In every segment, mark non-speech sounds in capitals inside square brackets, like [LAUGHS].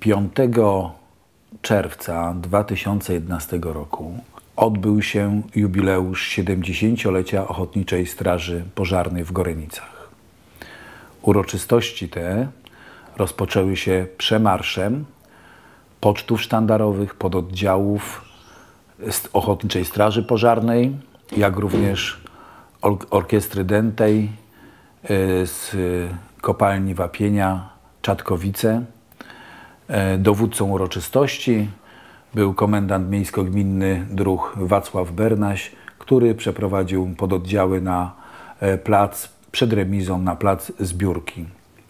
5 czerwca 2011 roku odbył się jubileusz 70-lecia Ochotniczej Straży Pożarnej w Gorenicach. Uroczystości te rozpoczęły się przemarszem pocztów sztandarowych, pododdziałów Ochotniczej Straży Pożarnej, jak również orkiestry dętej y, z kopalni Wapienia Czatkowice. E, dowódcą uroczystości był komendant miejsko-gminny druh Wacław Bernaś, który przeprowadził pododdziały na e, plac przed remizą, na plac zbiórki.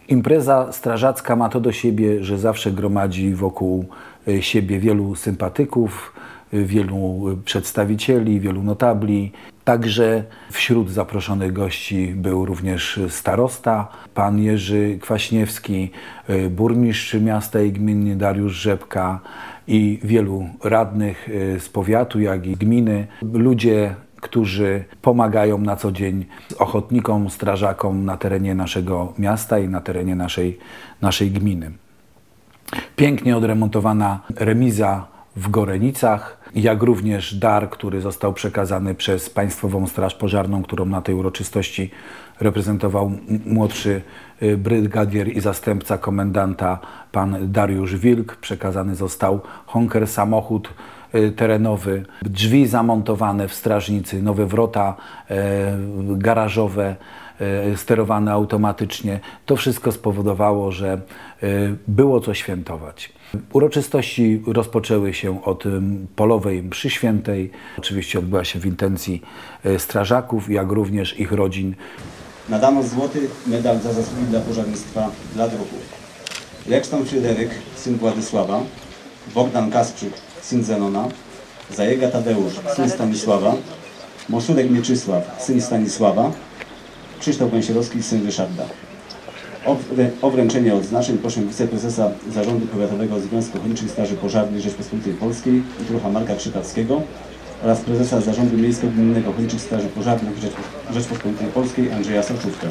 Impreza strażacka ma to do siebie, że zawsze gromadzi wokół e, siebie wielu sympatyków, wielu przedstawicieli, wielu notabli. Także wśród zaproszonych gości był również starosta, pan Jerzy Kwaśniewski, burmistrz miasta i gminy Dariusz Rzepka i wielu radnych z powiatu, jak i gminy. Ludzie którzy pomagają na co dzień ochotnikom, strażakom na terenie naszego miasta i na terenie naszej, naszej gminy. Pięknie odremontowana remiza w Gorenicach, jak również dar, który został przekazany przez Państwową Straż Pożarną, którą na tej uroczystości reprezentował młodszy y, brygadier i zastępca komendanta pan Dariusz Wilk. Przekazany został Honker samochód y, terenowy, drzwi zamontowane w strażnicy, nowe wrota e, garażowe, sterowane automatycznie. To wszystko spowodowało, że było co świętować. Uroczystości rozpoczęły się od polowej mszy świętej. Oczywiście odbyła się w intencji strażaków, jak również ich rodzin. Nadano złoty medal za zasługi dla pożarnictwa dla druhów. Leczton Fryderyk, syn Władysława, Bogdan Kasprzyk, syn Zenona, Zajega Tadeusz, syn Stanisława, Moszurek Mieczysław, syn Stanisława, Krzysztof Gąsiorowski, syn Ryszarda. O wręczenie odznaczeń proszę wiceprezesa Zarządu Powiatowego Związku Ochotniczych Straży Pożarnej Rzeczpospolitej Polskiej i druha Marka Krzykawskiego oraz prezesa Zarządu Miejsko-Gminnego Ochotniczych Straży Pożarnych Rzeczpospolitej Polskiej Andrzeja Soczówkę.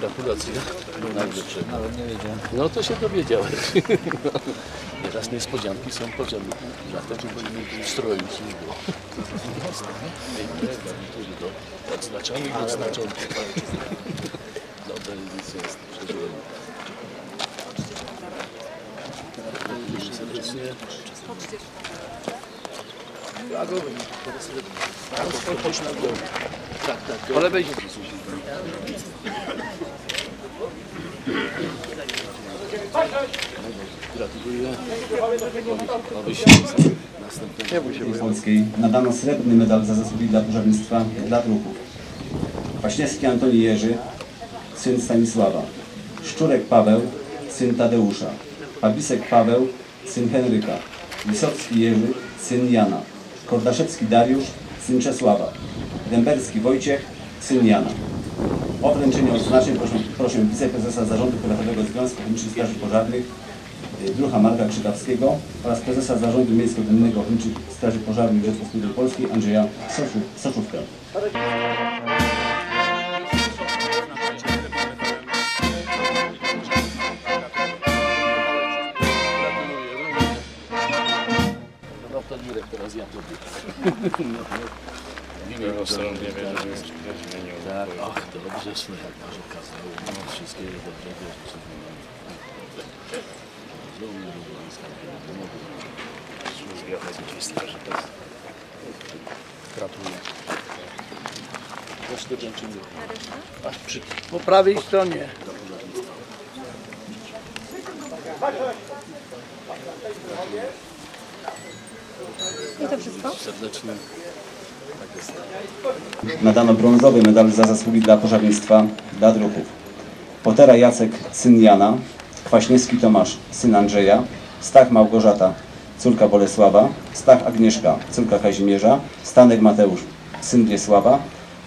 Gratulacje. Najlepsze. Nawet nie wiedziałem. No to się dowiedziałeś. [LAUGHS] Nieraz niespodzianki są podzielne. Dlatego stroju służby. [LAUGHS] Odznaczony i odznaczony. Dobre nic jest. Przeżyłem. Serdecznie. Chodź na głowę. Tak, tak. Gratuluję. Abyś następnego. Polskiej nadano srebrny medal za zasługi dla pożarnictwa dla druhów. Kwaśniewski Antoni Jerzy, syn Stanisława. Szczurek Paweł, syn Tadeusza. Pabisek Paweł, syn Henryka. Wysocki Jerzy, syn Jana. Kordaszewski Dariusz, syn Czesława. Dęberski Wojciech, syn Jana. O wręczenie odznaczeń proszę, proszę wiceprezesa Zarządu Powiatowego Związku Ochotniczych Straży Pożarnych y, druha Marka Krzykawskiego oraz prezesa Zarządu Miejsko-Gminnego Ochotniczych Straży Pożarnych Rzeczpospolitej Polskiej Andrzeja to [LAUGHS] [LAUGHS] Drugą stroną nie wiem, że już zmienił. Tak, ach, dobrze słychać, może kazał. No, wszystkiego dobrego życzę. Rozumiem, Ochotniczej Straży Gratuluję. Aż przy... Po prawej stronie. I to wszystko? Serdecznie. Nadano brązowy medal za zasługi dla pożarnictwa dla druhów. Potera Jacek, syn Jana. Kwaśniewski Tomasz, syn Andrzeja. Stach Małgorzata, córka Bolesława, Stach Agnieszka, córka Kazimierza, Stanek Mateusz, syn Wiesława,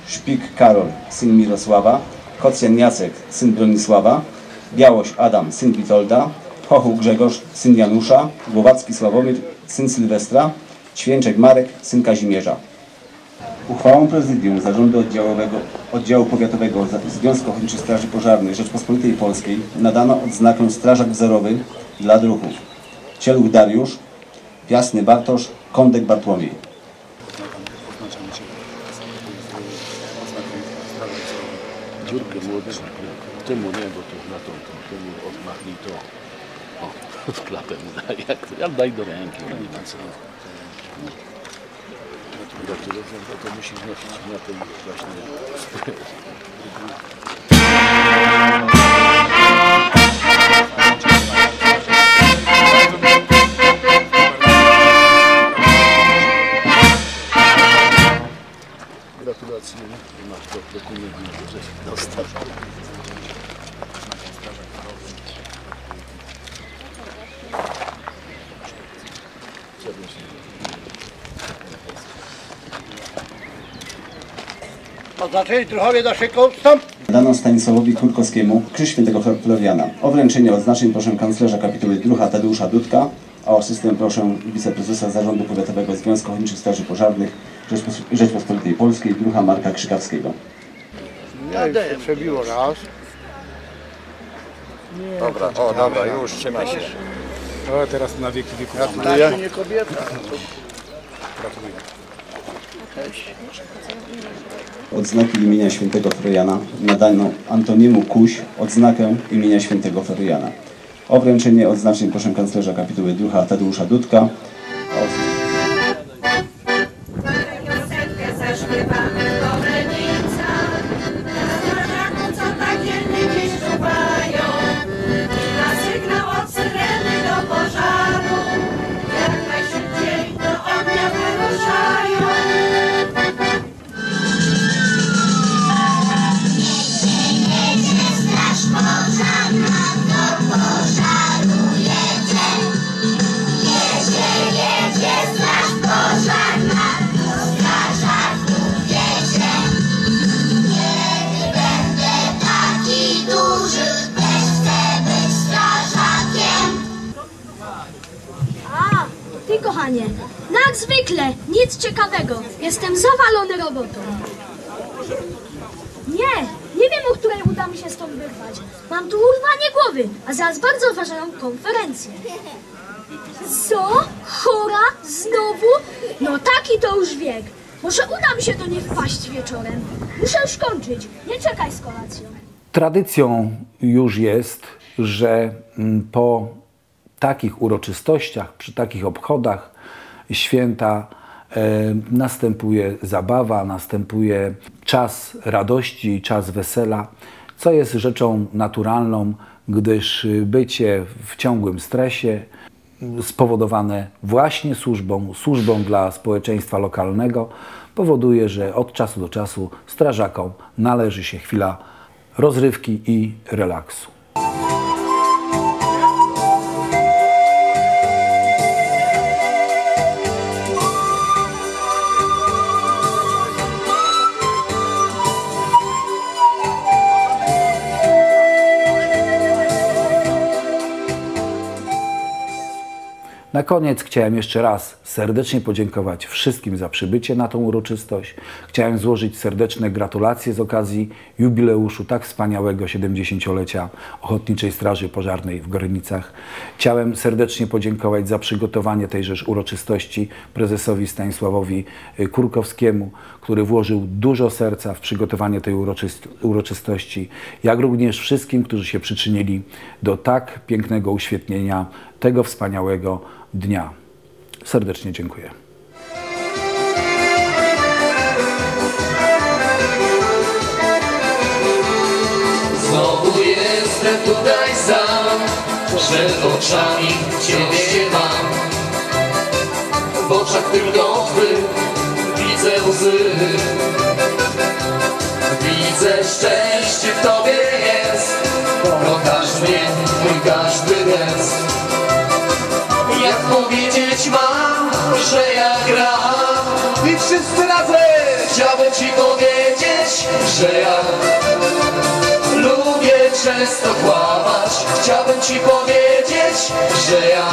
Szpik Karol, syn Mirosława, Kocjan Jacek, syn Bronisława, Białoś Adam, syn Witolda, Chochuł Grzegorz, syn Janusza, Głowacki Sławomir, syn Sylwestra, Święczek Marek, syn Kazimierza. Uchwałą Prezydium Zarządu Oddziałowego, Oddziału Powiatowego Związku Ochotniczych Straży Pożarnych Rzeczpospolitej Polskiej nadano odznakę Strażak Wzorowy dla druhów. Cieluch Dariusz, Piasny Bartosz, Kądek Bartłomiej. Dziurkę młody, temu nie, bo to na tą, tą temu odmachnij to. O, [LAUGHS] w klapę jak to, ja daj do ręki, nie ma co. Gratulacje, no to musisz nosić na tym właśnie. Gratulacje, masz do, dokument, że dostał. Oznaczeni druhowie do szyku, wstąp! Dano Stanisławowi Kurkowskiemu Krzyż Świętego Floriana. O wręczenie odznaczeń proszę kanclerza kapituły druha Tadeusza Dudka, a o system proszę wiceprezesa Zarządu Powiatowego Związku Ochotniczych Straży Pożarnych Rzeczpos- Rzeczpospolitej Polskiej druha Marka Krzykawskiego. Ja już się przebiło raz. Dobra, o dobra, już, trzymaj się. O, teraz na wieki wieków. Tak, nie kobieta. Odznaki imienia świętego Floriana nadano Antoniemu Kuś odznakę imienia świętego Floriana. O wręczenie odznaczeń proszę kanclerza kapituły druha Tadeusza Dudka, no jak zwykle, nic ciekawego. Jestem zawalony robotą. Nie, nie wiem, o której uda mi się stąd wyrwać. Mam tu urwanie głowy, a zaraz bardzo ważną konferencję. Co? Chora? Znowu? No taki to już wiek. Może uda mi się do niej wpaść wieczorem. Muszę już kończyć. Nie czekaj z kolacją. Tradycją już jest, że mm, po takich uroczystościach, przy takich obchodach święta e, następuje zabawa, następuje czas radości, czas wesela, co jest rzeczą naturalną, gdyż bycie w ciągłym stresie spowodowane właśnie służbą, służbą dla społeczeństwa lokalnego powoduje, że od czasu do czasu strażakom należy się chwila rozrywki i relaksu. Na koniec chciałem jeszcze raz serdecznie podziękować wszystkim za przybycie na tą uroczystość. Chciałem złożyć serdeczne gratulacje z okazji jubileuszu tak wspaniałego 70-lecia Ochotniczej Straży Pożarnej w Gorynicach. Chciałem serdecznie podziękować za przygotowanie tejżeż uroczystości prezesowi Stanisławowi y, Kurkowskiemu, który włożył dużo serca w przygotowanie tej uroczyst- uroczystości, jak również wszystkim, którzy się przyczynili do tak pięknego uświetnienia tego wspaniałego dnia. Serdecznie dziękuję. Znowu jestem tutaj sam, przed oczami Ciebie mam. W oczach tylko Twych widzę łzy. Widzę szczęście w Tobie jest, kochasz mnie, mój każdy gest. Że ja gram I wszyscy razem Chciałbym ci powiedzieć, że ja Lubię często kłamać. Chciałbym ci powiedzieć, że ja